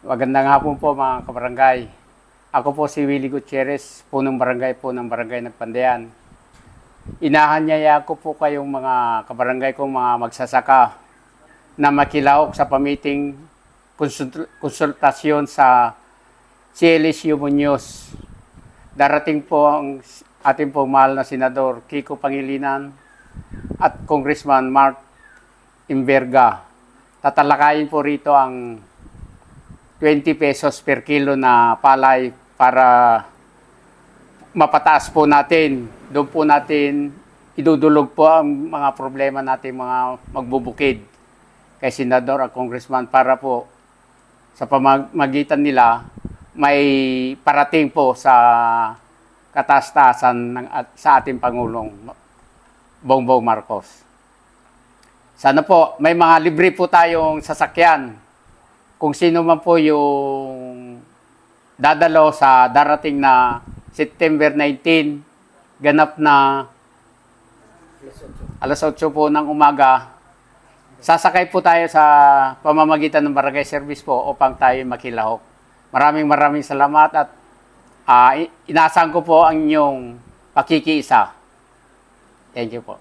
Magandang hapon po mga kabarangay. Ako po si Willie Gutierrez, punong barangay po ng barangay Nagpandayan. Inahanyaya ko po kayong mga kabarangay kong mga magsasaka na makilahok sa pamiting konsul- konsultasyon sa CLSU Munoz. Darating po ang ating pong mahal na Senador Kiko Pangilinan at Congressman Mark Imberga. Tatalakayin po rito ang 20 pesos per kilo na palay para mapataas po natin. Doon po natin idudulog po ang mga problema natin mga magbubukid kay Senador at Congressman para po sa pamamagitan nila may parating po sa katastasan ng, sa ating Pangulong Bongbong Marcos. Sana po, may mga libre po tayong sasakyan. Kung sino man po yung dadalo sa darating na September 19, ganap na alas 8 po ng umaga, sasakay po tayo sa pamamagitan ng barangay service po upang tayo makilahok. Maraming maraming salamat at i- inaasahan ko po ang inyong pakikiisa. Thank you po.